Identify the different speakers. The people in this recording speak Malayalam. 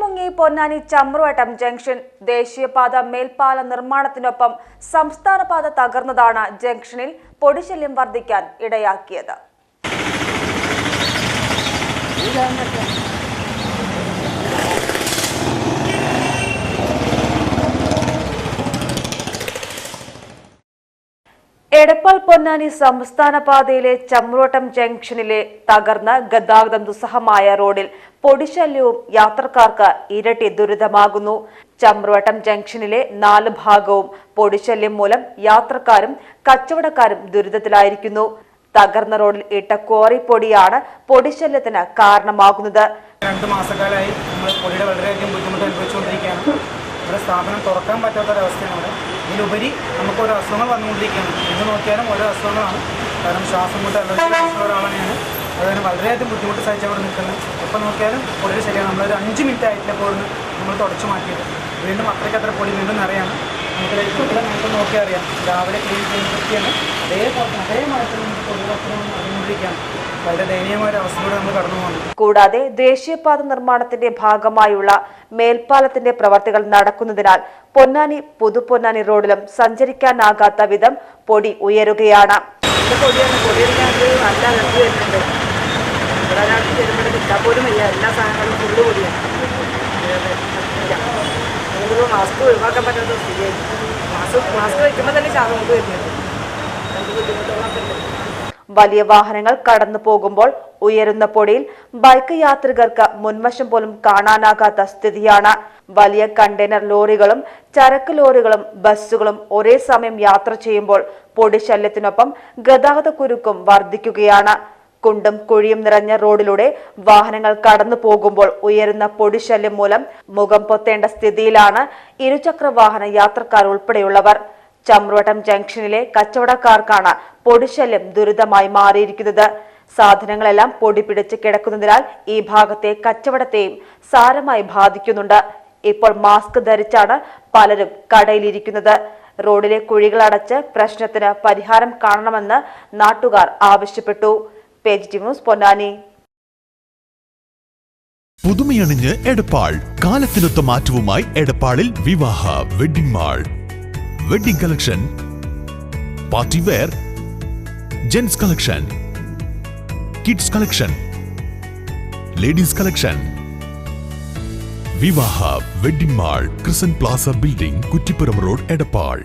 Speaker 1: മുങ്ങി പൊന്നാനി ചമ്രുവട്ടം ജംഗ്ഷൻ ദേശീയപാത മേൽപ്പാല നിർമ്മാണത്തിനൊപ്പം സംസ്ഥാനപാത തകർന്നതാണ് ജംഗ്ഷനിൽ പൊടിശല്യം വർദ്ധിക്കാൻ ഇടയാക്കിയത്. എടപ്പാൾ പൊന്നാനി സംസ്ഥാന പാതയിലെ ചമ്രോട്ടം ജംഗ്ഷനിലെ തകർന്ന ഗതാഗതം ദുസ്സഹമായ റോഡിൽ പൊടിശല്യവും യാത്രക്കാർക്ക് ഇരട്ടി ദുരിതമാകുന്നു. ചമ്രോട്ടം ജംഗ്ഷനിലെ നാല് ഭാഗവും പൊടിശല്യം മൂലം യാത്രക്കാരും കച്ചവടക്കാരും ദുരിതത്തിലായിരിക്കുന്നു. തകർന്ന റോഡിൽ ഇട്ട ക്വാറി പൊടിയാണ് പൊടിശല്യത്തിന് കാരണമാകുന്നത്.
Speaker 2: രണ്ട് മാസക്കാലമായി നമ്മൾ പൊടിയുടെ വളരെയധികം ബുദ്ധിമുട്ട് അനുഭവിച്ചുകൊണ്ടിരിക്കുകയാണ്. ഇവിടെ സ്ഥാപനം തുറക്കാൻ പറ്റാത്തൊരവസ്ഥയാണ് ഇവിടെ. ഇതിലുപരി നമുക്ക് ഓരോ അസുഖങ്ങൾ വന്നുകൊണ്ടിരിക്കുകയാണ് എന്ത് നോക്കിയാലും ഓരോ അസുഖങ്ങളാണ്. കാരണം ശ്വാസം കൊണ്ട് അലർജി ഒരാളാണ് ഞാൻ. അതുകൊണ്ട് വളരെയധികം ബുദ്ധിമുട്ട് സഹിച്ച് അവിടെ നിൽക്കുന്നത് എപ്പോൾ നോക്കിയാലും പൊടിയുടെ ശരിയാണ്. നമ്മളൊരു അഞ്ച് മിനിറ്റ് ആയിട്ടില്ല പോയിരുന്നു നമ്മൾ തുടച്ചു മാറ്റിയത്. വീണ്ടും അത്രയ്ക്ക് അത്ര പൊടി വീണ്ടും നിറയാണ്. നമുക്ക് ഇവിടെ നമുക്ക് നോക്കിയാൽ അറിയാം. രാവിലെ ക്ലീൻ ചെയ്യുന്നതൊക്കെയാണ് അതേപോലെ അതേ മാറ്റം നമുക്ക് പൊടി വസ്ത്രം അറിഞ്ഞുകൊണ്ടിരിക്കുകയാണ് വളരെ ദയനീയമായ ഒരു അവസ്ഥയിലൂടെ നമ്മൾ കടന്നു പോകുന്നത്
Speaker 1: കൂടാതെ ദേശീയപാത നിർമ്മാണത്തിന്റെ ഭാഗമായുള്ള മേൽപ്പാലത്തിന്റെ പ്രവർത്തികൾ നടക്കുന്നതിനാൽ പൊന്നാനി പുതുപൊന്നാനി റോഡിലും സഞ്ചരിക്കാനാകാത്ത വിധം പൊടി ഉയരുകയാണ്.
Speaker 3: പൊടിയാണ്. നല്ല അലർജി വരുന്നുണ്ട്. ഇവിടെ ഒരാൾക്ക് ചെരുമ്പടി കിട്ടാൻ പോലും വയ്യ എല്ലാ സാധനങ്ങളും ഫുള്ള് പൊടിയാണ്. മാസ്ക് ഒഴിവാക്കാൻ പറ്റാത്ത സ്ഥിതിയായി മാസ്ക് മാസ്ക് വയ്ക്കുമ്പോൾ തന്നെ വരുന്നുണ്ട്. രണ്ട് ബുദ്ധിമുട്ടുകളൊക്കെ ഉണ്ട്.
Speaker 1: വലിയ വാഹനങ്ങൾ കടന്നു പോകുമ്പോൾ ഉയരുന്ന പൊടിയിൽ ബൈക്ക് യാത്രികർക്ക് മുൻവശം പോലും കാണാനാകാത്ത സ്ഥിതിയാണ്. വലിയ കണ്ടെയ്നർ ലോറികളും ചരക്ക് ലോറികളും ബസ്സുകളും ഒരേ സമയം യാത്ര ചെയ്യുമ്പോൾ പൊടിശല്യത്തിനൊപ്പം ഗതാഗത കുരുക്കും വർദ്ധിക്കുകയാണ്. കുണ്ടും കുഴിയും നിറഞ്ഞ റോഡിലൂടെ വാഹനങ്ങൾ കടന്നു പോകുമ്പോൾ ഉയരുന്ന പൊടിശല്യം മൂലം മുഖം പൊത്തേണ്ട സ്ഥിതിയിലാണ് ഇരുചക്ര വാഹന യാത്രക്കാർ ഉൾപ്പെടെയുള്ളവർ. ചമ്രോട്ടം ജംഗ്ഷനിലെ കച്ചവടക്കാർക്കാണ് പൊടിശല്യം ദുരിതമായി മാറിയിരിക്കുന്നത്. സാധനങ്ങളെല്ലാം പൊടി പിടിച്ച് കിടക്കുന്നതിനാൽ ഈ ഭാഗത്തെ കച്ചവടത്തെയും സാരമായി ബാധിക്കുന്നുണ്ട്. ഇപ്പോൾ മാസ്ക് ധരിച്ചാണ് പലരും കടയിലിരിക്കുന്നത്. റോഡിലെ കുഴികൾ അടച്ച് പ്രശ്നത്തിന് പരിഹാരം കാണണമെന്ന് നാട്ടുകാർ ആവശ്യപ്പെട്ടു. Page news Ponnani.
Speaker 4: പുതുമയണിഞ്ഞ് എടപ്പാൾ. കാലത്തിനൊത്ത മാറ്റവുമായി എടപ്പാളിൽ വിവാഹ wedding mall. wedding collection party wear gents collection kids collection ladies collection Vivaha wedding mall ക്രിസൻ plaza building Kuttippuram road Edappal